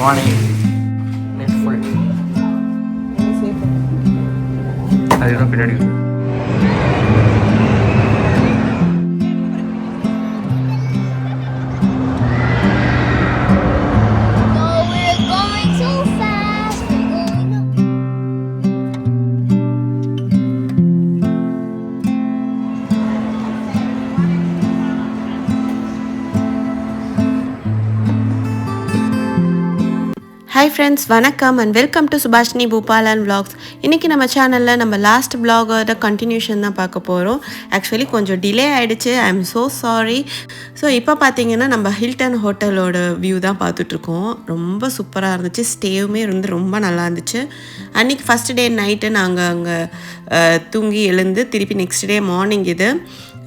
Morning net full அதுதான் பின்னாடி Oh, friends வணக்கம் and welcome to Subhashini Boopalan vlogs. இன்றைக்கி நம்ம சேனலில் நம்ம லாஸ்ட் vlogோட கண்டினியூஷன் தான் பார்க்க போகிறோம் ஆக்சுவலி கொஞ்சம் டிலே ஆகிடுச்சு I am so sorry so இப்போ பார்த்தீங்கன்னா நம்ம ஹில்டன் ஹோட்டலோட வியூ தான் பார்த்துட்ருக்கோம். ரொம்ப சூப்பராக இருந்துச்சு. ஸ்டேவுமே வந்து ரொம்ப நல்லா இருந்துச்சு. அன்றைக்கி ஃபஸ்ட் டே நைட்டு நாங்கள் அங்கே தூங்கி எழுந்து திருப்பி நெக்ஸ்ட் டே மார்னிங் இது.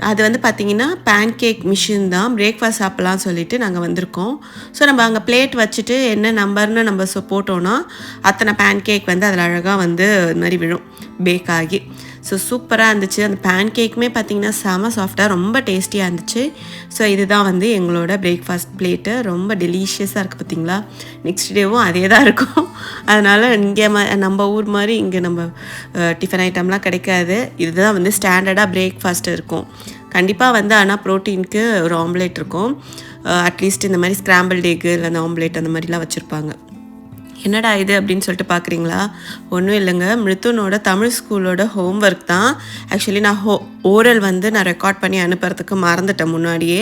அது வந்து பார்த்தீங்கன்னா பேன் கேக் மிஷின் தான். பிரேக்ஃபாஸ்ட் சாப்பிட்லாம் சொல்லிட்டு நாங்கள் வந்திருக்கோம். ஸோ நம்ம அங்கே பிளேட் வச்சுட்டு என்ன நம்பர்னு நம்ம போட்டோன்னா அத்தனை பேன் கேக் வந்து அதில் அழகாக வந்து இது மாதிரி விழும். பேக் ஆகி. ஸோ சூப்பராக இருந்துச்சு. அந்த பேன் கேக்குமே பார்த்தீங்கன்னா செம சாஃப்டாக ரொம்ப டேஸ்டியாக இருந்துச்சு. ஸோ இதுதான் வந்து எங்களோட பிரேக்ஃபாஸ்ட் பிளேட்டு ரொம்ப டெலிஷியஸாக இருக்குது பார்த்தீங்களா நெக்ஸ்ட் டேவும் அதே தான் இருக்கும். அதனால் இங்கே ம நம்ம ஊர் மாதிரி இங்கே நம்ம டிஃபன் ஐட்டம்லாம் கிடைக்காது. இதுதான் வந்து ஸ்டாண்டர்டாக பிரேக்ஃபாஸ்ட் இருக்கும். கண்டிப்பாக வந்து ஆனால் ப்ரோட்டீனுக்கு ஒரு ஆம்லேட் இருக்கும். அட்லீஸ்ட் இந்த மாதிரி ஸ்க்ராம்பிள் எக்கு இல்லை அந்த ஆம்லேட் அந்த மாதிரிலாம் வச்சுருப்பாங்க. என்னடா இது அப்படின்னு சொல்லிட்டு பார்க்குறீங்களா? ஒன்றும் இல்லைங்க. மிருத்துனோட தமிழ் ஸ்கூலோட ஹோம்ஒர்க் தான். ஆக்சுவலி நான் ஹோ ஓரல் வந்து நான் ரெக்கார்ட் பண்ணி அனுப்புறதுக்கு மறந்துட்டேன் முன்னாடியே.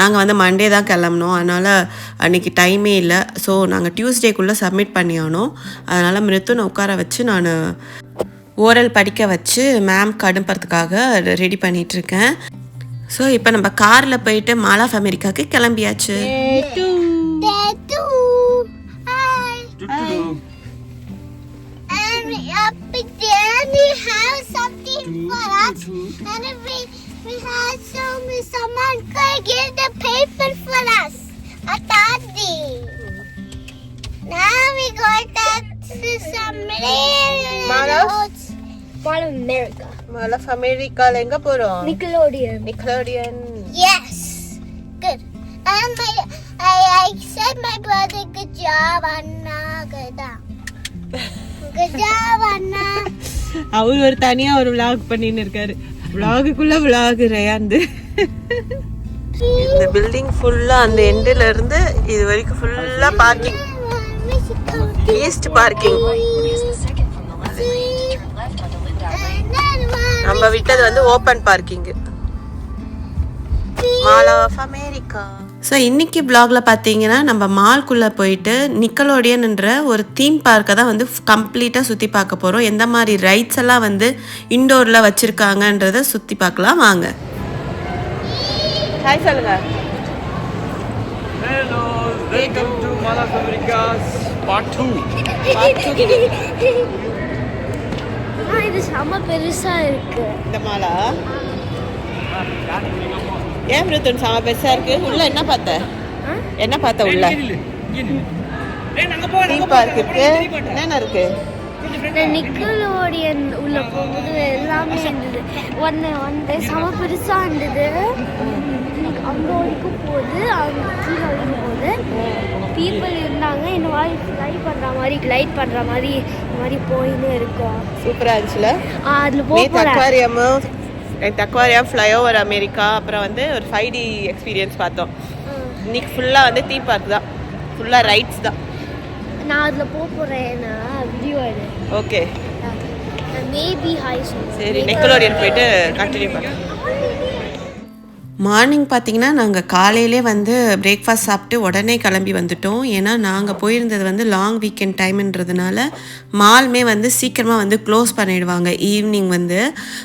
நாங்கள் வந்து மண்டே தான் கிளம்புனோம். அதனால் அன்றைக்கி டைமே இல்லை. ஸோ நாங்கள் டியூஸ்டேக்குள்ளே சப்மிட் பண்ணி ஆனோம் அதனால் மிருத்துனை உட்கார வச்சு நான் ஓரல் படிக்க வச்சு மேம்க்கு அனுப்புறதுக்காக ரெடி பண்ணிகிட்ருக்கேன் ஸோ இப்போ நம்ம காரில் போயிட்டு மால் ஆஃப் அமெரிக்காவுக்கு கிளம்பியாச்சு. And if we we had some someone could give the paper for us. A daddy. Now we got to some Malas? Mall of America. Mall of அமெரிக்காவில் எங்கே Nickelodeon. Nickelodeon Yes. Good. And my, I, I said my brother, good job, Anna. Good job. Good job, Anna. அவர் ஒரு தனியா ஒரு vlog பண்ணின்னு இருக்காரு விலாகுக்குள்ள vlog ரயாந்து இந்த building ஃபுல்லா அந்த எண்டுல இருந்து இது வரைக்கும் ஃபுல்லா பார்க்கிங் ஈஸ்ட் பார்க்கிங் நம்ம விட்டது வந்து open parking mall of America so இன்னைக்கு vlogல பார்த்தீங்கன்னா நம்ம மால்குள்ளே போயிட்டு நிக்கலோடியன்ன்ற ஒரு தீம் பார்க்கை தான் வந்து கம்ப்ளீட்டாக சுற்றி பார்க்க போகிறோம் எந்த மாதிரி ரைட்ஸ் எல்லாம் வந்து இண்டோரில் வச்சுருக்காங்கன்றத சுற்றி பார்க்கலாம். வாங்க. ஹாய் சொல்லுங்க. Hello, welcome to Mall of America's part 2. ஆ, இது செம பெருசா இருக்கு. இந்த மாலா ஏன் மிருத்துன் செம பெருசாக இருக்கு. உள்ள என்ன பார்த்த? என்ன பார்த்த உள்ள? தீம் பார்க் இருக்கு. என்னென்ன இருக்கு? இந்த நிக்கலோடியன் உள்ள போகும்போது எல்லாமே இருந்தது. ஒன்று வந்து செம பெருசா இருந்தது. அங்கே வரைக்கும் போகுது அங்கே கீழே வரைக்கும் போகுது. பீப்புள் இருந்தாங்க இந்த மாதிரி ஃப்ளை பண்ணுற மாதிரி கிளைட் பண்ணுற மாதிரி இந்த மாதிரி போயின்னு இருக்கும். சூப்பராக இருந்துச்சுல? அதில் போக நேற்று அக்வாரியம் ஃப்ளைஓவர் அமெரிக்கா அப்புறம் வந்து ஒரு ஃபைவ் டி எக்ஸ்பீரியன்ஸ் பார்த்தோம். இன்னைக்கு ஃபுல்லாக வந்து தீம் பார்க் தான். ஃபுல்லாக ரைட்ஸ் தான். நான் அதில் போக போகிறேன் வீடியோ ஓகே மேபி ஹாய் சரி நெக்கலோடியன் போயிட்டு கண்டினியூ பண்ணலாம் மார்னிங் பார்த்தீங்கன்னா நாங்கள் காலையிலே வந்து பிரேக்ஃபாஸ்ட் சாப்பிட்டு உடனே கிளம்பி வந்துட்டோம். ஏன்னா நாங்கள் போயிருந்தது வந்து லாங் வீக்கெண்ட் டைம்ன்றதுனால மால்மே வந்து சீக்கிரமாக வந்து க்ளோஸ் பண்ணிடுவாங்க ஈவினிங் வந்து.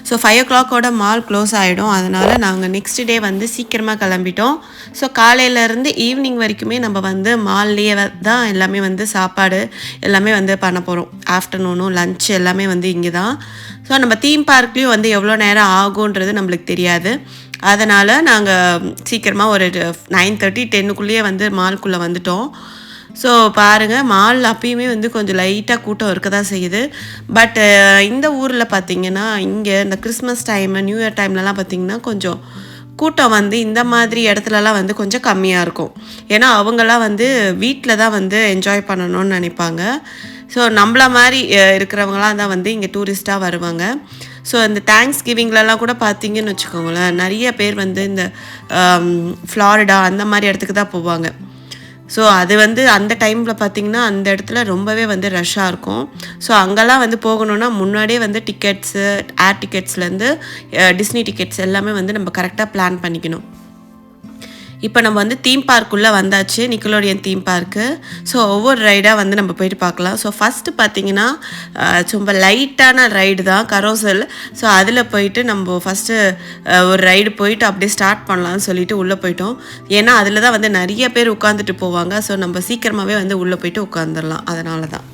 ஸோ ஃபைவ் ஓ கிளாக்கோட மால் க்ளோஸ் ஆகிடும் அதனால் நாங்கள் நெக்ஸ்ட் டே வந்து சீக்கிரமாக கிளம்பிட்டோம். ஸோ காலையிலேருந்து ஈவினிங் வரைக்குமே நம்ம வந்து மால்லேயே தான் எல்லாமே வந்து சாப்பாடு எல்லாமே வந்து பண்ண போகிறோம் ஆஃப்டர்நூனும் லஞ்ச் எல்லாமே வந்து இங்கே தான் ஸோ நம்ம தீம் பார்க்லேயும் வந்து எவ்வளோ நேரம் ஆகுன்றது நம்மளுக்கு தெரியாது. அதனால் நாங்கள் சீக்கிரமாக ஒரு நைன் தேர்ட்டி டென்னுக்குள்ளேயே வந்து மால்குள்ளே வந்துட்டோம். ஸோ பாருங்கள் மால் அப்பயுமே வந்து கொஞ்சம் லைட்டாக கூட்டம் இருக்க தான் செய்யுது பட் இந்த ஊரில் பார்த்தீங்கன்னா இங்கே இந்த கிறிஸ்மஸ் டைமு நியூ இயர் டைம்லலாம் பார்த்திங்கன்னா கொஞ்சம் கூட்டம் வந்து இந்த மாதிரி இடத்துலலாம் வந்து கொஞ்சம் கம்மியாக இருக்கும். ஏன்னா அவங்களாம் வந்து வீட்டில் தான் வந்து என்ஜாய் பண்ணணும்னு நினைப்பாங்க. ஸோ நம்மள மாதிரி இருக்கிறவங்களாம் தான் வந்து இங்கே டூரிஸ்ட்டாக வருவாங்க. ஸோ இந்த தேங்க்ஸ் கிவிங்லலாம் கூட பார்த்தீங்கன்னு வச்சுக்கோங்களேன் நிறைய பேர் வந்து இந்த um, ஃப்ளாரிடா அந்த மாதிரி இடத்துக்கு தான் போவாங்க. ஸோ அது வந்து அந்த டைமில் பார்த்தீங்கன்னா அந்த இடத்துல ரொம்பவே வந்து ரஷ்ஷாக இருக்கும். ஸோ அங்கெல்லாம் வந்து போகணுன்னா முன்னாடியே வந்து டிக்கெட்ஸு ஏர் டிக்கெட்ஸ்லேருந்து டிஸ்னி டிக்கெட்ஸ் எல்லாமே வந்து நம்ம கரெக்டாக பிளான் பண்ணிக்கணும். இப்போ நம்ம வந்து தீம் பார்க்குள்ளே வந்தாச்சு நிக்கலோடியன் தீம் பார்க்கு ஸோ ஒவ்வொரு ரைடாக வந்து நம்ம போயிட்டு பார்க்கலாம். ஸோ ஃபஸ்ட்டு பார்த்தீங்கன்னா ரொம்ப லைட்டான ரைடு தான் கரோசல் ஸோ அதில் போயிட்டு நம்ம ஃபஸ்ட்டு ஒரு ரைடு போயிட்டு அப்படியே ஸ்டார்ட் பண்ணலாம்னு சொல்லிட்டு உள்ளே போயிட்டோம். ஏன்னா அதில் தான் வந்து நிறைய பேர் உட்காந்துட்டு போவாங்க. ஸோ நம்ம சீக்கிரமாகவே வந்து உள்ளே போயிட்டு உட்காந்துடலாம் அதனால தான்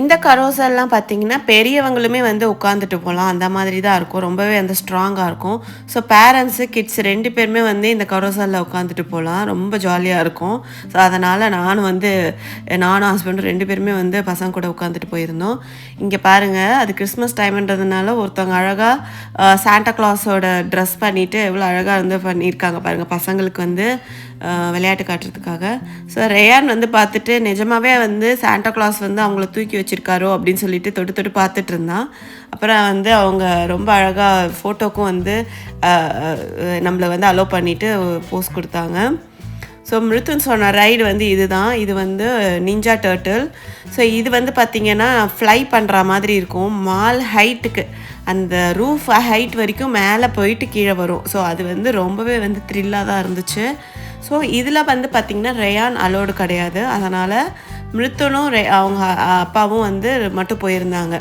இந்த கரோசல்லாம் பார்த்தீங்கன்னா பெரியவங்களுமே வந்து உட்காந்துட்டு போகலாம். அந்த மாதிரி தான் இருக்கும். ரொம்பவே வந்து ஸ்ட்ராங்காக இருக்கும். ஸோ பேரண்ட்ஸு கிட்ஸ் ரெண்டு பேருமே வந்து இந்த கரோசலில் உட்காந்துட்டு போகலாம். ரொம்ப ஜாலியாக இருக்கும். ஸோ அதனால் நானும் வந்து நானும் ஹஸ்பண்டும் ரெண்டு பேருமே வந்து பசங்க கூட உட்காந்துட்டு போயிருந்தோம். இங்கே பாருங்கள் அது கிறிஸ்மஸ் டைம்ன்றதுனால ஒருத்தவங்க அழகாக சாண்டா கிளாஸோட ட்ரெஸ் பண்ணிவிட்டு எவ்வளோ அழகாக இருந்து பண்ணியிருக்காங்க பாருங்கள் பசங்களுக்கு வந்து விளையாட்டு காட்டுறதுக்காக. ஸோ ரேயான் வந்து பார்த்துட்டு நிஜமாகவே வந்து சாண்டா கிளாஸ் வந்து அவங்கள தூக்கி வச்சிருக்காரோ அப்படின்னு சொல்லிட்டு தொட்டு தொட்டு பார்த்துட்டு இருந்தான். அப்புறம் வந்து அவங்க ரொம்ப அழகாக ஃபோட்டோக்கும் வந்து நம்மளை வந்து அலோவ் பண்ணிவிட்டு போஸ் கொடுத்தாங்க. ஸோ மிருத்துன் சொன்ன ரைடு வந்து இதுதான். இது வந்து நிஞ்சா டர்ட்டில் ஸோ இது வந்து பார்த்திங்கன்னா ஃப்ளை பண்ணுற மாதிரி இருக்கும். மால் ஹைட்டுக்கு அந்த ரூஃப் ஹைட் வரைக்கும் மேலே போயிட்டு கீழே வரும். ஸோ அது வந்து ரொம்பவே வந்து த்ரில்லாக தான் இருந்துச்சு. ஸோ இதில் வந்து பார்த்திங்கன்னா ரேயான் அலோடு கிடையாது. அதனால் மிருத்தனும் ரே அவங்க அப்பாவும் வந்து மட்டும் போயிருந்தாங்க.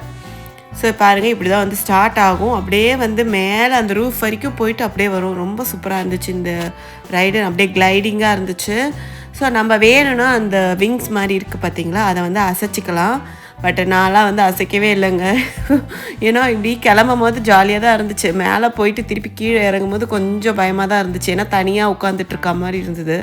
ஸோ பாருங்கள் இப்படி தான் வந்து ஸ்டார்ட் ஆகும். அப்படியே வந்து மேலே அந்த ரூஃப் வரைக்கும் போயிட்டு அப்படியே வரும். ரொம்ப சூப்பராக இருந்துச்சு இந்த ரைடு அப்படியே கிளைடிங்காக இருந்துச்சு. ஸோ நம்ம வேணும்னா அந்த விங்ஸ் மாதிரி இருக்குது பார்த்தீங்களா அதை வந்து அசைச்சிக்கலாம். பட் நான்லாம் வந்து அசைக்கவே இல்லைங்க. ஏன்னா இப்படி கிளம்பும் போது ஜாலியாக தான் இருந்துச்சு. மேலே போயிட்டு திருப்பி கீழே இறங்கும் போது கொஞ்சம் பயமாக தான் இருந்துச்சு. ஏன்னா தனியாக உட்காந்துட்டு இருக்க மாதிரி இருந்தது.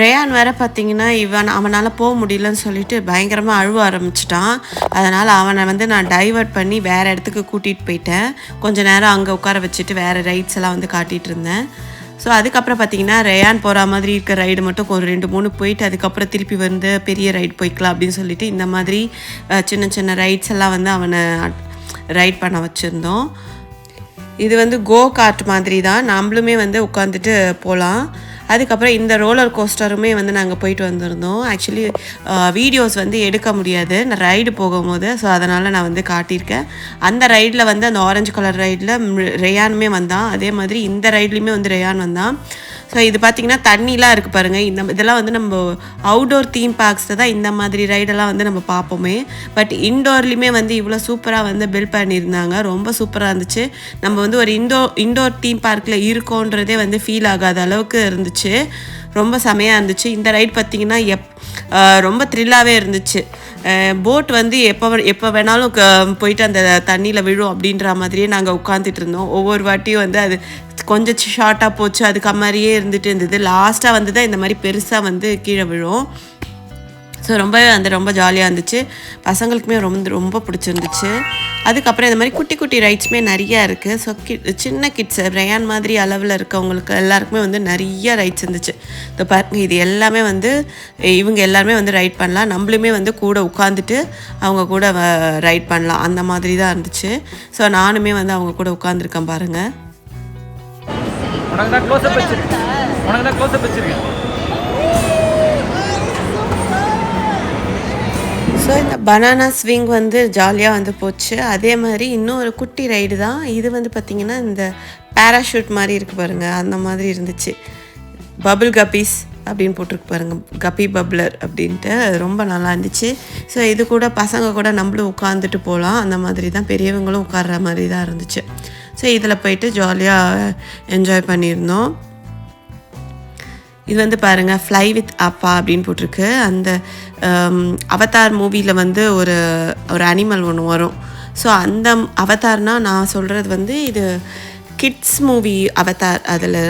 ரேயான் வேற பார்த்தீங்கன்னா இவன் அவனால் போக முடியலன்னு சொல்லிட்டு பயங்கரமாக அழுவ ஆரம்பிச்சிட்டான். அதனால் அவனை வந்து நான் டைவர்ட் பண்ணி வேறு இடத்துக்கு கூட்டிகிட்டு போயிட்டேன். கொஞ்சம் நேரம் அங்கே உட்கார வச்சுட்டு வேறு ரைட்ஸ் எல்லாம் வந்து காட்டிகிட்டு இருந்தேன். ஸோ அதுக்கப்புறம் பார்த்தீங்கன்னா ரேயான் போகிற மாதிரி இருக்க ரைடு மட்டும் ஒரு ரெண்டு மூணு போயிட்டு அதுக்கப்புறம் திருப்பி வந்து பெரிய ரைடு போய்க்கலாம் அப்படின்னு சொல்லிட்டு இந்த மாதிரி சின்ன சின்ன ரைட்ஸ் எல்லாம் வந்து அவனை ரைட் பண்ண வச்சுருந்தோம். இது வந்து கோ கார்ட் மாதிரி தான் நம்மளுமே வந்து உட்காந்துட்டு போகலாம் அதுக்கப்புறம் இந்த ரோலர் கோஸ்டருமே வந்து நாங்கள் போயிட்டு வந்திருந்தோம். ஆக்சுவலி வீடியோஸ் வந்து எடுக்க முடியாது. நான் ரைடு போகும்போது ஸோ அதனால் நான் வந்து காட்டியிருக்கேன். அந்த ரைடில் வந்து அந்த ஆரஞ்சு கலர் ரைடில் ரேயானுமே வந்தான். அதே மாதிரி இந்த ரைட்லேயுமே வந்து ரேயான் வந்தான். ஸோ இது பார்த்திங்கன்னா தண்ணிலாம் இருக்குது பாருங்கள் இந்த இதெல்லாம் வந்து நம்ம அவுடோர் தீம் பார்க்ஸில் தான் இந்த மாதிரி ரைடெல்லாம் வந்து நம்ம பார்ப்போமே பட் இன்டோர்லேயுமே வந்து இவ்வளோ சூப்பராக வந்து பில்ட் பண்ணியிருந்தாங்க. ரொம்ப சூப்பராக இருந்துச்சு. நம்ம வந்து ஒரு இண்டோ இண்டோர் தீம் பார்க்கில் இருக்கோன்றதே வந்து ஃபீல் ஆகாத அளவுக்கு இருந்துச்சு. ரொம்ப செமையாக இருந்துச்சு. இந்த ரைட் பார்த்திங்கன்னா எப் ரொம்ப த்ரில்லாகவே இருந்துச்சு. போட் வந்து எப்போ எப்போ வேணாலும் க- போயிட்டு அந்த தண்ணியில் விழும் அப்படின்ற மாதிரியே நாங்கள் உட்காந்துட்டு இருந்தோம். ஒவ்வொரு வாட்டியும் வந்து அது கொஞ்சம் ஷார்ட்டாக போச்சு. அதுக்கு மாதிரியே இருந்துட்டு இருந்தது. லாஸ்ட்டாக வந்து தான் இந்த மாதிரி பெருசாக வந்து கீழே விழும். ஸோ ரொம்பவே வந்து ரொம்ப ஜாலியாக இருந்துச்சு. பசங்களுக்குமே ரொம்ப ரொம்ப பிடிச்சிருந்துச்சு. அதுக்கப்புறம் இந்த மாதிரி குட்டி குட்டி ரைட்ஸுமே நிறையா இருக்குது ஸோ கி சின்ன கிட்ஸ் ரயான் மாதிரி அளவில் இருக்கவங்களுக்கு எல்லாருக்குமே வந்து நிறைய ரைட்ஸ் இருந்துச்சு. இப்போ பாருங்க இது எல்லாமே வந்து இவங்க எல்லாருமே வந்து ரைட் பண்ணலாம். நம்மளுமே வந்து கூட உட்காந்துட்டு அவங்க கூட ரைட் பண்ணலாம். அந்த மாதிரி தான் இருந்துச்சு. ஸோ நானுமே வந்து அவங்க கூட உட்காந்துருக்கேன் பாருங்கள் உனக்கு தான் க்ளோஸ் அப் வச்சிருக்கேன் உனக்கு தான் க்ளோஸ் அப் வச்சிருக்கேன். இந்த பனானா ஸ்விங் வந்து ஜாலியாக வந்து போச்சு. அதே மாதிரி இன்னும் ஒரு குட்டி ரைடு தான். இது வந்து பார்த்திங்கன்னா இந்த பேராஷூட் மாதிரி இருக்குது பாருங்கள் அந்த மாதிரி இருந்துச்சு. பபுள் கப்பீஸ் அப்படின்னு போட்டிருக்கு பாருங்கள் கப்பி பப்ளர் அப்படின்ட்டு. அது ரொம்ப நல்லா இருந்துச்சு. ஸோ இது கூட பசங்க கூட நம்மளும் உட்காந்துட்டு போகலாம் அந்த மாதிரி தான் பெரியவங்களும் உட்கார்ற மாதிரி தான் இருந்துச்சு. ஸோ இதில் போயிட்டு ஜாலியாக என்ஜாய் பண்ணியிருந்தோம். இது வந்து பாருங்கள் ஃப்ளை வித் அப்பா அப்படின்னு போட்டிருக்கு. அந்த Um, அவதார் மூவியில் வந்து ஒரு ஒரு அனிமல் ஒன்று வரும். ஸோ அந்த அவதார்னால் நான் சொல்கிறது வந்து இது கிட்ஸ் மூவி அவதார் அதில்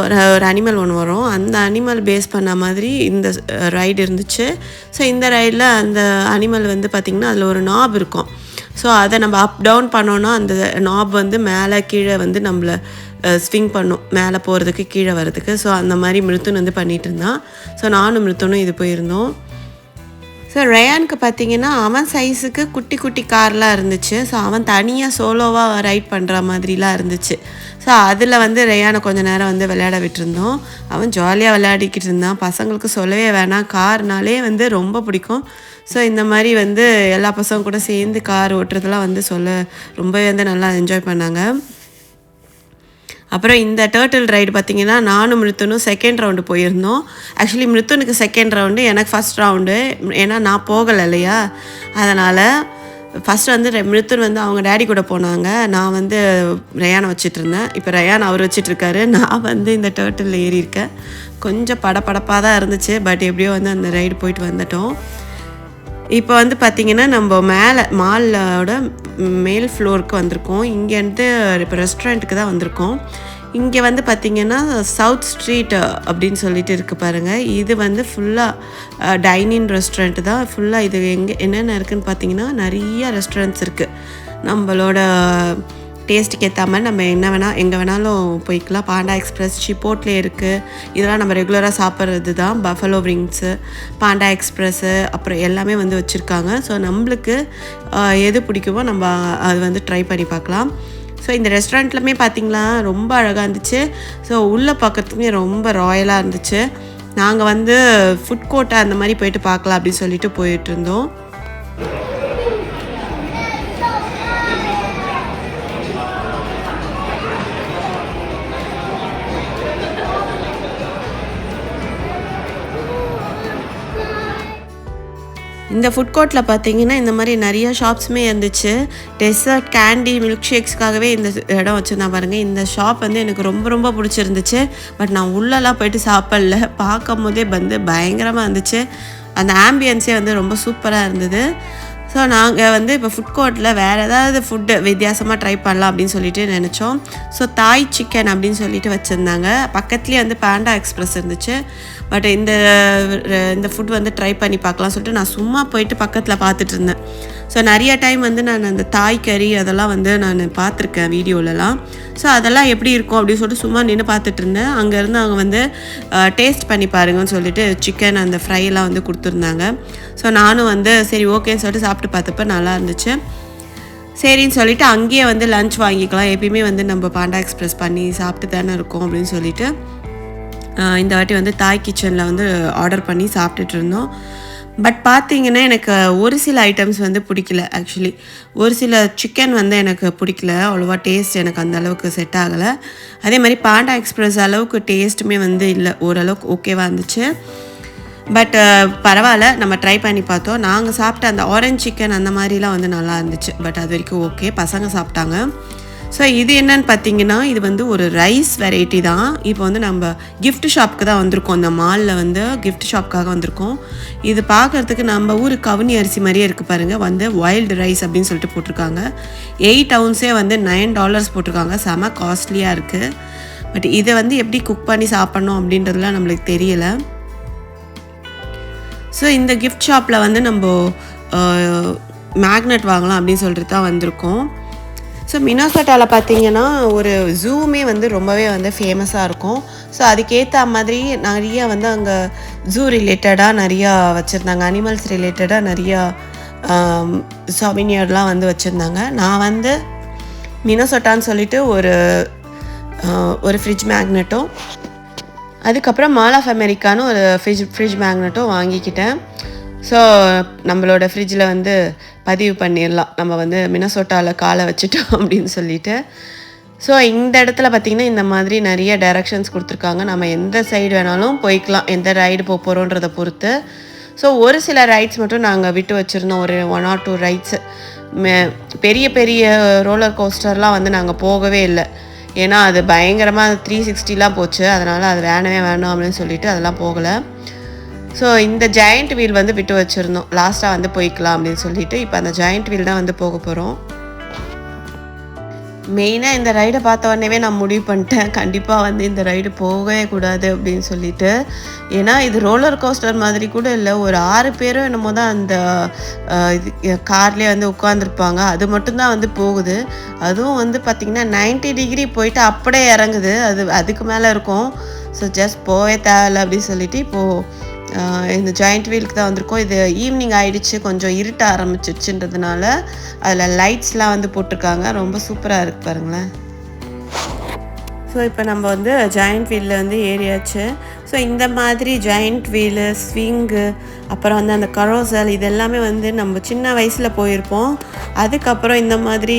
ஒரு ஒரு அனிமல் ஒன்று வரும். அந்த அனிமல் பேஸ் பண்ண மாதிரி இந்த uh, ரைடு இருந்துச்சு. ஸோ இந்த ரைடில் அந்த அனிமல் வந்து பார்த்திங்கன்னா அதில் ஒரு நாப் இருக்கும். ஸோ அதை நம்ம அப் டவுன் பண்ணோன்னா அந்த நாப் வந்து மேலே கீழே வந்து நம்மளை ஸ்விங் uh, பண்ணும். மேலே போகிறதுக்கு கீழே வர்றதுக்கு. ஸோ அந்த மாதிரி மிருத்துன் வந்து பண்ணிகிட்டு இருந்தான். ஸோ நானும் மிருத்துனும் இது போயிருந்தோம். ஸோ ரயானுக்கு பார்த்தீங்கன்னா அவன் சைஸுக்கு குட்டி குட்டி கார்லாம் இருந்துச்சு. ஸோ அவன் தனியாக சோலோவாக ரைட் பண்ணுற மாதிரிலாம் இருந்துச்சு. ஸோ அதில் வந்து ரயானை கொஞ்சம் நேரம் வந்து விளையாட விட்டுருந்தோம். அவன் ஜாலியாக விளையாடிக்கிட்டு இருந்தான். பசங்களுக்கு சொல்லவே வேணாம். கார்னாலே வந்து ரொம்ப பிடிக்கும். ஸோ இந்த மாதிரி வந்து எல்லா பசங்க கூட சேர்ந்து கார் ஓட்டுறதுலாம் வந்து சொல்ல ரொம்பவே வந்து நல்லா என்ஜாய் பண்ணாங்க. அப்புறம் இந்த டேர்ட்டில் ரைடு பார்த்தீங்கன்னா நானும் மிருத்துனும் செகண்ட் ரவுண்டு போயிருந்தோம். ஆக்சுவலி மிருத்துனுக்கு செகண்ட் ரவுண்டு எனக்கு ஃபஸ்ட் ரவுண்டு ஏன்னா நான் போகலை இல்லையா? அதனால் ஃபஸ்ட் வந்து மிருத்துன் வந்து அவங்க டேடி கூட போனாங்க. நான் வந்து ரயானை வச்சிட்டு இருந்தேன் இப்போ ரயான் அவர் வச்சிட்ருக்காரு நான் வந்து இந்த டேர்ட்டில் ஏறியிருக்கேன். கொஞ்சம் படபடப்பாக தான் இருந்துச்சு. பட் எப்படியோ வந்து அந்த ரைடு போயிட்டு வந்துட்டோம். இப்போ வந்து பார்த்திங்கன்னா நம்ம மேலே மாலோட மேல் ஃப்ளோருக்கு வந்திருக்கோம். இங்கேருந்து இப்போ ரெஸ்டாரண்ட்டுக்கு தான் வந்திருக்கோம். இங்கே வந்து பார்த்திங்கன்னா சவுத் ஸ்ட்ரீட் அப்படின்னு சொல்லிட்டு இருக்குது பாருங்கள் இது வந்து ஃபுல்லாக டைனிங் ரெஸ்டாரண்ட் தான். ஃபுல்லாக இது எங்கே என்னென்ன இருக்குதுன்னு பார்த்தீங்கன்னா நிறைய ரெஸ்டாரண்ட்ஸ் இருக்குது நம்மளோட டேஸ்ட்டுக்கு ஏற்ற மாதிரி நம்ம என்ன வேணால் எங்கே வேணாலும் போய்க்கலாம். பாண்டா எக்ஸ்பிரஸ் சிப்போட்லே இருக்குது இதெல்லாம் நம்ம ரெகுலராக சாப்பிட்றது தான் பஃபலோ விங்ஸு பாண்டா எக்ஸ்பிரஸ்ஸு அப்புறம் எல்லாமே வந்து வச்சுருக்காங்க. ஸோ நம்மளுக்கு எது பிடிக்குமோ நம்ம அது வந்து ட்ரை பண்ணி பார்க்கலாம். ஸோ இந்த ரெஸ்டாரண்ட்லுமே பார்த்திங்களா ரொம்ப அழகாக இருந்துச்சு. ஸோ உள்ளே பார்க்குறதுக்குமே ரொம்ப ராயலாக இருந்துச்சு. நாங்கள் வந்து ஃபுட் கோர்ட்டை அந்த மாதிரி போயிட்டு பார்க்கலாம் அப்படின்னு சொல்லிட்டு போயிட்டு இருந்தோம். இந்த ஃபுட் கோர்ட்டில் பார்த்தீங்கன்னா இந்த மாதிரி நிறைய ஷாப்ஸுமே இருந்துச்சு. டெசர்ட் கேண்டி மில்க் ஷேக்ஸ்க்காகவே இந்த இடம் வச்சுருந்தா பாருங்கள் இந்த ஷாப் வந்து எனக்கு ரொம்ப ரொம்ப பிடிச்சிருந்துச்சு. பட் நான் உள்ளெல்லாம் போயிட்டு சாப்பிடல. பார்க்கும் போதே வந்து பயங்கரமாக இருந்துச்சு. அந்த ஆம்பியன்ஸே வந்து ரொம்ப சூப்பராக இருந்தது. ஸோ நாங்கள் வந்து இப்போ ஃபுட் கோர்ட்டில் வேறு ஏதாவது ஃபுட்டு வித்தியாசமாக ட்ரை பண்ணலாம் அப்படின்னு சொல்லிட்டு நினச்சோம். ஸோ தாய் சிக்கன் அப்படின்னு சொல்லிட்டு வச்சுருந்தாங்க. பக்கத்துலேயே வந்து பாண்டா எக்ஸ்ப்ரெஸ் இருந்துச்சு. பட் இந்த இந்த ஃபுட் வந்து ட்ரை பண்ணி பார்க்கலாம் சொல்லிட்டு நான் சும்மா போயிட்டு பக்கத்தில் பார்த்துட்டு இருந்தேன். ஸோ நிறைய டைம் வந்து நான் அந்த தாய் கறி அதெல்லாம் வந்து நான் பார்த்துருக்கேன் வீடியோலலாம். ஸோ அதெல்லாம் எப்படி இருக்கும் அப்படின்னு சொல்லிட்டு சும்மா நின்று பார்த்துட்டு இருந்தேன். அங்கேருந்து அவங்க வந்து டேஸ்ட் பண்ணி பாருங்கன்னு சொல்லிட்டு சிக்கன் அந்த ஃப்ரைலாம் வந்து கொடுத்துருந்தாங்க. ஸோ நானும் வந்து சரி ஓகேன்னு சொல்லிட்டு சாப்பிட்டு பார்த்தப்ப நல்லா இருந்துச்சு. சரின்னு சொல்லிட்டு அங்கேயே வந்து லஞ்ச் வாங்கிக்கலாம். எப்பயுமே வந்து நம்ம பாண்டா எக்ஸ்பிரஸ் பண்ணி சாப்பிட்டு தானே இருக்கோம் அப்படின்னு சொல்லிட்டு இந்த வாட்டி வந்து தாய் கிச்சனில் வந்து ஆர்டர் பண்ணி சாப்பிட்டுட்டு இருந்தோம் பட் பார்த்தீங்கன்னா எனக்கு ஒரு சில ஐட்டம்ஸ் வந்து பிடிக்கல ஆக்சுவலி ஒரு சில சிக்கன் வந்து எனக்கு பிடிக்கல. அவ்வளோவா டேஸ்ட் எனக்கு அந்த அளவுக்கு செட் ஆகலை. அதே மாதிரி பாண்டா எக்ஸ்பிரஸ் அளவுக்கு டேஸ்ட்டுமே வந்து இல்லை ஓரளவுக்கு ஓகேவாக இருந்துச்சு. பட் பரவாயில்ல நம்ம ட்ரை பண்ணி பார்த்தோம். நாங்கள் சாப்பிட்ட அந்த ஆரஞ்ச் சிக்கன் அந்த மாதிரிலாம் வந்து நல்லா இருந்துச்சு. பட் அது வரைக்கும் ஓகே பசங்க சாப்பிட்டாங்க. ஸோ இது என்னன்னு பார்த்தீங்கன்னா இது வந்து ஒரு ரைஸ் வெரைட்டி தான். இப்போ வந்து நம்ம கிஃப்ட் ஷாப்க்கு தான் வந்திருக்கோம். இந்த மாலில் வந்து கிஃப்ட் ஷாப்க்காக வந்திருக்கோம். இது பார்க்கறதுக்கு நம்ம ஊர் கவுனி அரிசி மாதிரியே இருக்குது பாருங்கள் வந்து வைல்டு ரைஸ் அப்படின்னு சொல்லிட்டு போட்டிருக்காங்க. எயிட் அவுன்ஸே வந்து நைன் டாலர்ஸ் போட்டிருக்காங்க. செம காஸ்ட்லியாக இருக்குது பட் இதை வந்து எப்படி குக் பண்ணி சாப்பிட்ணும் அப்படின்றதுலாம் நம்மளுக்கு தெரியலை. ஸோ இந்த கிஃப்ட் ஷாப்பில் வந்து நம்ம மேக்னெட் வாங்கலாம் அப்படின்னு சொல்லிட்டு தான் வந்திருக்கோம். ஸோ மினோசோட்டாவில் பார்த்தீங்கன்னா ஒரு ஜூமே வந்து ரொம்பவே வந்து ஃபேமஸாக இருக்கும். ஸோ அதுக்கேற்ற மாதிரி நிறைய வந்து அங்கே ஜூ ரிலேட்டடாக நிறையா வச்சுருந்தாங்க. அனிமல்ஸ் ரிலேட்டடாக நிறையா சாமினியர்லாம் வந்து வச்சுருந்தாங்க. நான் வந்து மினோசோட்டான்னு சொல்லிட்டு ஒரு ஒரு ஃப்ரிட்ஜ் மேக்னெட்டும் அதுக்கப்புறம் மால் ஆஃப் அமெரிக்கான்னு ஒரு ஃப்ரிட்ஜ் ஃப்ரிட்ஜ் மேக்னெட்டும் வாங்கிக்கிட்டேன். ஸோ நம்மளோட ஃப்ரிட்ஜில் வந்து பதிவு பண்ணிடலாம். நம்ம வந்து மினசோட்டாவில் காலை வச்சுட்டோம் அப்படின்னு சொல்லிட்டு. ஸோ இந்த இடத்துல பார்த்திங்கன்னா இந்த மாதிரி நிறைய டைரக்ஷன்ஸ் கொடுத்துருக்காங்க. நம்ம எந்த சைடு வேணாலும் போய்க்கலாம். எந்த ரைடு போக போகிறோன்றதை பொறுத்து. ஸோ ஒரு சில ரைட்ஸ் மட்டும் நாங்கள் விட்டு வச்சுருந்தோம். ஒரு ஒன் ஆர் டூ ரைட்ஸு பெரிய பெரிய ரோலர் கோஸ்டர்லாம் வந்து நாங்கள் போகவே இல்லை. ஏன்னா அது பயங்கரமாக த்ரீ சிக்ஸ்டிலாம் போச்சு. அதனால் அது வேணவே வேணாம் அப்படின்னு சொல்லிட்டு அதெல்லாம் போகலை. ஸோ இந்த ஜாயிண்ட் வீல் வந்து விட்டு வச்சுருந்தோம். லாஸ்ட்டாக வந்து போய்க்கலாம் அப்படின்னு சொல்லிட்டு இப்போ அந்த ஜாயிண்ட் வீல் தான் வந்து போக போகிறோம் மெயினாக இந்த ரைடை பார்த்த உடனேவே நான் முடிவு பண்ணிட்டேன். கண்டிப்பாக வந்து இந்த ரைடு போகவே கூடாது அப்படின்னு சொல்லிட்டு. ஏன்னா இது ரோலர் கோஸ்டர் மாதிரி கூட இல்லை. ஒரு ஆறு பேரும் என்னமோ தான் அந்த இது கார்லேயே வந்து உட்காந்துருப்பாங்க அது மட்டும்தான் வந்து போகுது. அதுவும் வந்து பார்த்திங்கன்னா 90 டிகிரி போயிட்டு அப்படியே இறங்குது. அது அதுக்கு மேலே இருக்கும். ஸோ ஜஸ்ட் போவே தேவையில்ல அப்படின்னு சொல்லிட்டு இப்போது இந்த ஜாயிண்ட் வீலுக்கு தான் வந்திருக்கோம். இது ஈவினிங் ஆகிடுச்சு கொஞ்சம் இருட்ட ஆரம்பிச்சிச்சுன்றதுனால அதில் லைட்ஸ்லாம் வந்து போட்டிருக்காங்க. ரொம்ப சூப்பராக இருக்குது பாருங்களேன். ஸோ இப்போ நம்ம வந்து ஜாயிண்ட் வீலில் வந்து ஏறியாச்சு. ஸோ இந்த மாதிரி ஜாயிண்ட் வீலு ஸ்விங்கு அப்புறம் வந்து அந்த கரோசல் இது எல்லாமே வந்து நம்ம சின்ன வயசில் போயிருப்போம். அதுக்கப்புறம் இந்த மாதிரி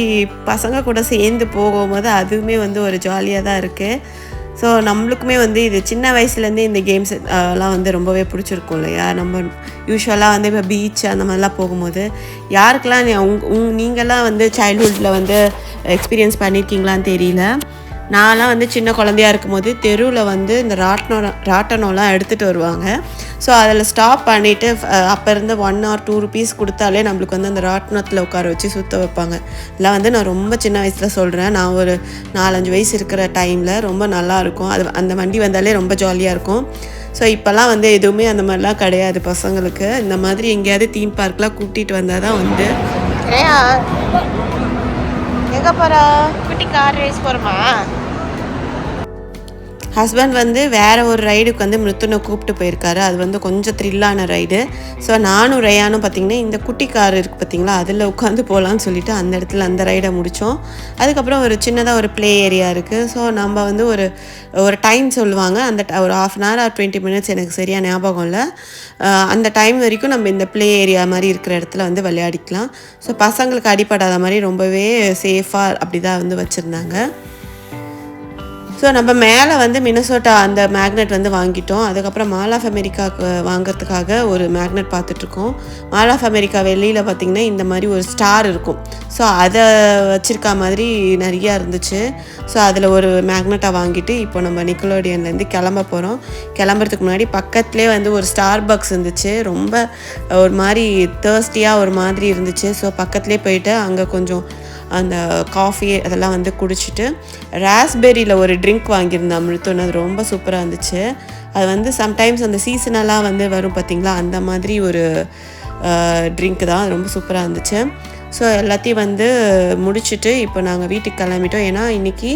பசங்க கூட சேர்ந்து போகும்போது அதுவுமே வந்து ஒரு ஜாலியாக தான் இருக்குது ஸோ நம்மளுக்குமே வந்து இது சின்ன வயசுலேருந்தே இந்த கேம்ஸ் எல்லாம் வந்து ரொம்பவே பிடிச்சிருக்கும் இல்லையா? நம்ம யூஸ்வலாக வந்து இப்போ பீச் அந்த மாதிரிலாம் போகும்போது யாருக்கெல்லாம் உங் உங் நீங்கள்லாம் வந்து சைல்ட்ஹுட்டில் வந்து எக்ஸ்பீரியன்ஸ் பண்ணியிருக்கீங்களான்னு தெரியல. நான்லாம் வந்து சின்ன குழந்தையா இருக்கும்போது தெருவில் வந்து இந்த ராட்டனோ ராட்டனோலாம் எடுத்துகிட்டு வருவாங்க. ஸோ அதில் ஸ்டாப் பண்ணிவிட்டு அப்போ இருந்து ஒன் ஆர் டூ ருபீஸ் கொடுத்தாலே நம்மளுக்கு வந்து அந்த ராட்டினத்தில் உட்கார வச்சு சுற்ற வைப்பாங்க. இதெல்லாம் வந்து நான் ரொம்ப சின்ன வயசில் சொல்கிறேன் நான் ஒரு நாலஞ்சு வயசு இருக்கிற டைமில் ரொம்ப நல்லாயிருக்கும் அது அந்த வண்டி வந்தாலே ரொம்ப ஜாலியாக இருக்கும். ஸோ இப்போல்லாம் வந்து எதுவுமே அந்த மாதிரிலாம் கிடையாது பசங்களுக்கு. இந்த மாதிரி எங்கேயாவது தீம் பார்க்லாம் கூட்டிகிட்டு வந்தால் தான் வந்து எங்கே போகிறா குட்டி கார் ரேஸ் போகிறோமா ஹஸ்பண்ட் வந்து வேறு ஒரு ரைடுக்கு வந்து மிருத்துனை கூப்பிட்டு போயிருக்காரு. அது வந்து கொஞ்சம் த்ரில்லான ரைடு. ஸோ நானும் ரயானும் பார்த்தீங்கன்னா இந்த குட்டி கார் இருக்குது பார்த்தீங்களா அதில் உட்காந்து போகலான்னு சொல்லிட்டு அந்த இடத்துல அந்த ரைடை முடித்தோம் அதுக்கப்புறம் ஒரு சின்னதாக ஒரு ப்ளே ஏரியா இருக்குது ஸோ நம்ம வந்து ஒரு ஒரு டைம் சொல்லுவாங்க. அந்த ஒரு half an hour or twenty minutes எனக்கு சரியாக ஞாபகம் இல்லை. அந்த டைம் வரைக்கும் நம்ம இந்த ப்ளே ஏரியா மாதிரி இருக்கிற இடத்துல வந்து விளையாடிக்கலாம். ஸோ பசங்களுக்கு அடிப்படாத மாதிரி ரொம்பவே சேஃபாக அப்படி தான் வந்து வச்சுருந்தாங்க. ஸோ நம்ம மேலே வந்து மினசோட்டா அந்த மேக்னெட் வந்து வாங்கிட்டோம். அதுக்கப்புறம் மால் ஆஃப் அமெரிக்காவுக்கு வாங்குறதுக்காக ஒரு மேக்னெட் பார்த்துட்ருக்கோம். மால் ஆஃப் அமெரிக்கா வெளியில் பார்த்திங்கன்னா இந்த மாதிரி ஒரு ஸ்டார் இருக்கும். ஸோ அதை வச்சுருக்க மாதிரி நிறையா இருந்துச்சு. ஸோ அதில் ஒரு மேக்னெட்டாக வாங்கிட்டு இப்போ நம்ம நிக்கலோடியன்லேருந்து கிளம்ப போகிறோம் கிளம்புறதுக்கு முன்னாடி பக்கத்துலேயே வந்து ஒரு ஸ்டார் பக்ஸ் இருந்துச்சு. ரொம்ப ஒரு மாதிரி தேர்ஸ்டியாக ஒரு மாதிரி இருந்துச்சு. ஸோ பக்கத்துலேயே போயிட்டு அங்கே கொஞ்சம் அந்த காஃபி அதெல்லாம் வந்து குடிச்சிட்டு ராஸ்பெரியில் ஒரு ட்ரிங்க் வாங்கியிருந்தேன் அமிர்தம். அது ரொம்ப சூப்பராக இருந்துச்சு. அது வந்து சம்டைம்ஸ் அந்த சீசனலாக வந்து வரும் பார்த்தீங்களா அந்த மாதிரி ஒரு ட்ரிங்க் தான். அது ரொம்ப சூப்பராக இருந்துச்சு. ஸோ எல்லாத்தையும் வந்து முடிச்சுட்டு இப்போ நாங்கள் வீட்டுக்கு கிளம்பிட்டோம். ஏன்னா இன்றைக்கி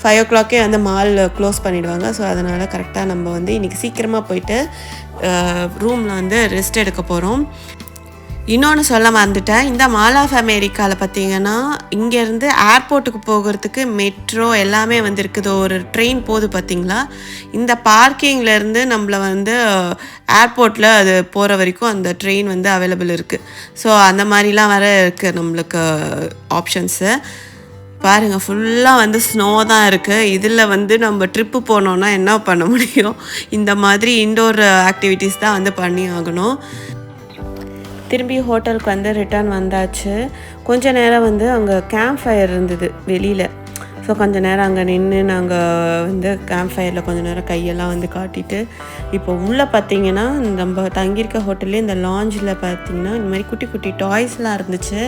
ஃபைவ் ஓ கிளாக்கே வந்து மால் க்ளோஸ் பண்ணிவிடுவாங்க ஸோ அதனால் கரெக்டாக நம்ம வந்து இன்றைக்கி சீக்கிரமாக போயிட்டு ரூமில் வந்து ரெஸ்ட் எடுக்க போகிறோம் இன்னொன்று சொல்ல மறந்துட்டேன். இந்த மால் ஆஃப் அமெரிக்காவில் பார்த்தீங்கன்னா இங்கேருந்து ஏர்போர்ட்டுக்கு போகிறதுக்கு மெட்ரோ எல்லாமே வந்துருக்குது. ஒரு ட்ரெயின் போகுது பார்த்தீங்களா இந்த பார்க்கிங்லேருந்து நம்மளை வந்து ஏர்போர்ட்டில் அது போகிற வரைக்கும் அந்த ட்ரெயின் வந்து அவைலபிள் இருக்குது ஸோ அந்த மாதிரிலாம் வர இருக்குது நம்மளுக்கு ஆப்ஷன்ஸு பாருங்கள் ஃபுல்லாக வந்து ஸ்னோ தான் இருக்குது இதில் வந்து நம்ம ட்ரிப்பு போனோன்னா என்ன பண்ண முடியும்? இந்த மாதிரி இன்டோர் ஆக்டிவிட்டீஸ் தான் வந்து பண்ணி ஆகணும். திரும்பி ஹோட்டலுக்கு வந்து ரிட்டர்ன் வந்தாச்சு. கொஞ்ச நேரம் வந்து அங்கே கேம்ப் ஃபயர் இருந்தது வெளியில். ஸோ கொஞ்ச நேரம் அங்கே நின்று நாங்கள் வந்து கேம்ப் ஃபயரில் கொஞ்சம் நேரம் கையெல்லாம் வந்து காட்டிட்டு இப்போ உள்ளே பார்த்தீங்கன்னா நம்ம தங்கியிருக்க ஹோட்டல்லே இந்த லாஞ்சில் பார்த்தீங்கன்னா இந்த மாதிரி குட்டி குட்டி டாய்ஸ்லாம் இருந்துச்சு.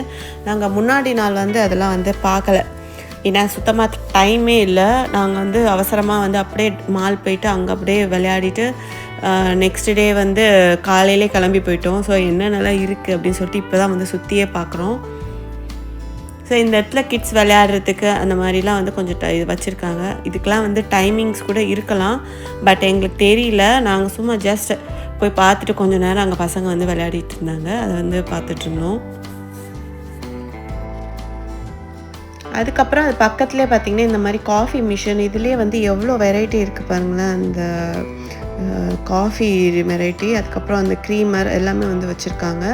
நாங்கள் முன்னாடி நாள் வந்து அதெல்லாம் வந்து பார்க்கல ஏன்னா சுத்தமாக டைமே இல்லை. நாங்கள் வந்து அவசரமாக வந்து அப்படியே மால் போயிட்டு அங்கே அப்படியே விளையாடிட்டு நெக்ஸ்ட் டே வந்து காலையிலே கிளம்பி போயிட்டோம். ஸோ என்னென்னலாம் இருக்குது அப்படின்னு சொல்லிட்டு இப்போ தான் வந்து சுற்றியே பார்க்குறோம் ஸோ இந்த இடத்துல கிட்ஸ் விளையாடுறதுக்கு அந்த மாதிரிலாம் வந்து கொஞ்சம் ட- இது வச்சுருக்காங்க. இதுக்கெலாம் வந்து டைமிங்ஸ் கூட இருக்கலாம். பட் எங்களுக்கு தெரியல. நாங்கள் சும்மா ஜஸ்ட் போய் பார்த்துட்டு கொஞ்சம் நேரம் அங்கே பசங்க வந்து விளையாடிட்டு இருந்தாங்க. அதை வந்து பார்த்துட்ருந்தோம் அதுக்கப்புறம் அது பக்கத்துலேயே பார்த்தீங்கன்னா இந்த மாதிரி காஃபி மிஷின் இதுலேயே வந்து எவ்வளோ வெரைட்டி இருக்குது பாருங்களேன். அந்த காஃபி வெரைட்டி அதுக்கப்புறம் அந்த க்ரீமர் எல்லாமே வந்து வச்சுருக்காங்க.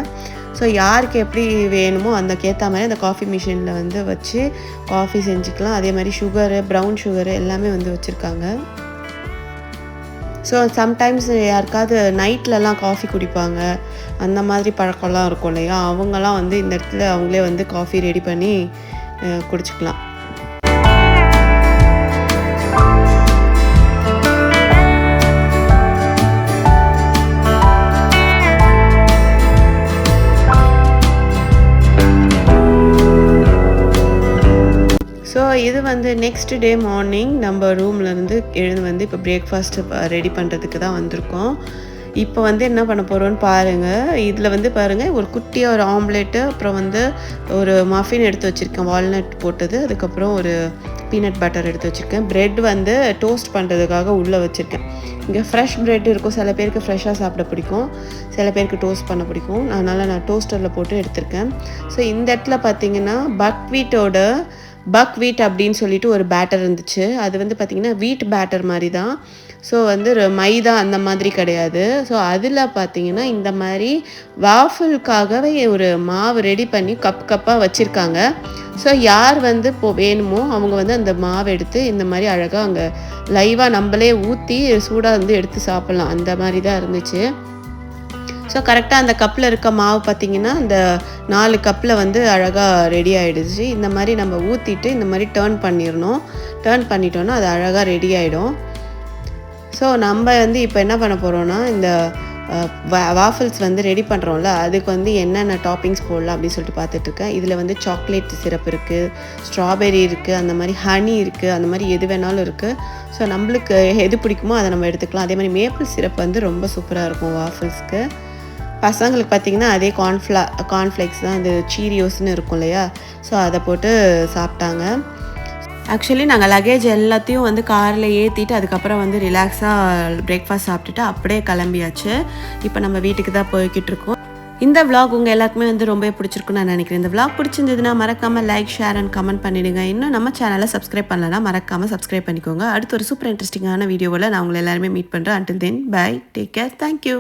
ஸோ யாருக்கு எப்படி வேணுமோ அந்தக்கேற்ற மாதிரி அந்த காஃபி மிஷினில் வந்து வச்சு காஃபி செஞ்சுக்கலாம். அதே மாதிரி சுகரு ப்ரௌன் சுகரு எல்லாமே வந்து வச்சுருக்காங்க. ஸோ சம்டைம்ஸ் யாருக்காவது நைட்லலாம் காஃபி குடிப்பாங்க. அந்த மாதிரி பழக்கம்லாம் இருக்கும் இல்லையா? அவங்கெல்லாம் வந்து இந்த இடத்துல அவங்களே வந்து காஃபி ரெடி பண்ணி குடிச்சிக்கலாம். வந்து நெக்ஸ்ட் டே மார்னிங் நம்ம ரூம்லேருந்து எழுந்து வந்து இப்போ பிரேக்ஃபாஸ்ட் ரெடி பண்ணுறதுக்கு தான் வந்திருக்கோம். இப்போ வந்து என்ன பண்ண போகிறோன்னு பாருங்கள் இதில் வந்து பாருங்கள் ஒரு குட்டியாக ஒரு ஆம்லேட்டு அப்புறம் வந்து ஒரு மஃபின் எடுத்து வச்சுருக்கேன். வால்நட் போட்டது அதுக்கப்புறம் ஒரு பீனட் பட்டர் எடுத்து வச்சுருக்கேன். ப்ரெட் வந்து டோஸ்ட் பண்ணுறதுக்காக உள்ளே வச்சுருக்கேன். இங்கே ஃப்ரெஷ் ப்ரெட் இருக்கும். சில பேருக்கு ஃப்ரெஷ்ஷாக சாப்பிட பிடிக்கும். சில பேருக்கு டோஸ்ட் பண்ண பிடிக்கும். அதனால் நான் டோஸ்டரில் போட்டு எடுத்திருக்கேன். ஸோ இந்த இடத்துல பார்த்தீங்கன்னா பக்வீட்டோட பக் வீட் அப்படின்னு சொல்லிட்டு ஒரு பேட்டர் இருந்துச்சு. அது வந்து பார்த்திங்கன்னா வீட் பேட்டர் மாதிரி தான் ஸோ வந்து ஒரு மைதா அந்த மாதிரி கிடையாது. ஸோ அதில் பார்த்தீங்கன்னா இந்த மாதிரி வாஃபுல்காகவே ஒரு மாவு ரெடி பண்ணி கப் கப்பாக வச்சுருக்காங்க. ஸோ யார் வந்து இப்போ வேணுமோ அவங்க வந்து அந்த மாவு எடுத்து இந்த மாதிரி அழகாக அங்கே லைவாக நம்மளே ஊற்றி சூடாக வந்து எடுத்து சாப்பிட்லாம். அந்த மாதிரி தான் இருந்துச்சு. ஸோ கரெக்டாக அந்த கப்பில் இருக்க மாவு பார்த்தீங்கன்னா அந்த நாலு கப்பில் வந்து அழகாக ரெடி ஆகிடுச்சு இந்த மாதிரி நம்ம ஊற்றிட்டு இந்த மாதிரி டேர்ன் பண்ணிடணும். டேர்ன் பண்ணிட்டோன்னா அது அழகாக ரெடி ஆகிடும் ஸோ நம்ம வந்து இப்போ என்ன பண்ண போகிறோன்னா இந்த வாஃபிள்ஸ் வந்து ரெடி பண்ணுறோம்ல அதுக்கு வந்து என்னென்ன டாப்பிங்ஸ் போடலாம் அப்படின்னு சொல்லிட்டு பார்த்துட்ருக்கேன் இதில் வந்து சாக்லேட் சிரப் இருக்குது ஸ்ட்ராபெரி இருக்குது அந்த மாதிரி ஹனி இருக்குது அந்த மாதிரி எது வேணாலும் இருக்குது ஸோ நம்மளுக்கு எது பிடிக்குமோ அதை நம்ம எடுத்துக்கலாம். அதே மாதிரி மேப்பிள் சிரப் வந்து ரொம்ப சூப்பராக இருக்கும் வாஃபிள்ஸ்க்கு பசங்களுக்கு பார்த்திங்கன்னா அதே கார்ன்ஃப்ளா கார்ன்ஃப்ளேக்ஸ் தான் இந்த சீரியோஸ்னு இருக்கும் இல்லையா? ஸோ அதை போட்டு சாப்பிட்டாங்க. ஆக்சுவலி நாங்கள் லக்கேஜ் எல்லாத்தையும் வந்து காரில் ஏற்றிட்டு அதுக்கப்புறம் வந்து ரிலாக்ஸாக பிரேக்ஃபாஸ்ட் சாப்பிட்டுட்டு அப்படியே கிளம்பியாச்சு. இப்போ நம்ம வீட்டுக்கு தான் போய்கிட்டு இருக்கோம். இந்த விளாக் உங்கள் எல்லாருக்குமே வந்து ரொம்ப பிடிச்சிருக்குன்னு நான் நினைக்கிறேன். இந்த விளாக் பிடிச்சிருந்ததுன்னா மறக்காமல் லைக் ஷேர் அண்ட் கமெண்ட் பண்ணிடுங்க. இன்னும் நம்ம சேனலை சப்ஸ்கிரைப் பண்ணலன்னா மறக்காமல் சப்ஸ்கிரைப் பண்ணிக்கோங்க. அடுத்து ஒரு சூப்பர் இன்ட்ரெஸ்டிங்கான வீடியோவில் நான் உங்களை எல்லாருமே மீட் பண்ணுறேன் until then bye take care thank you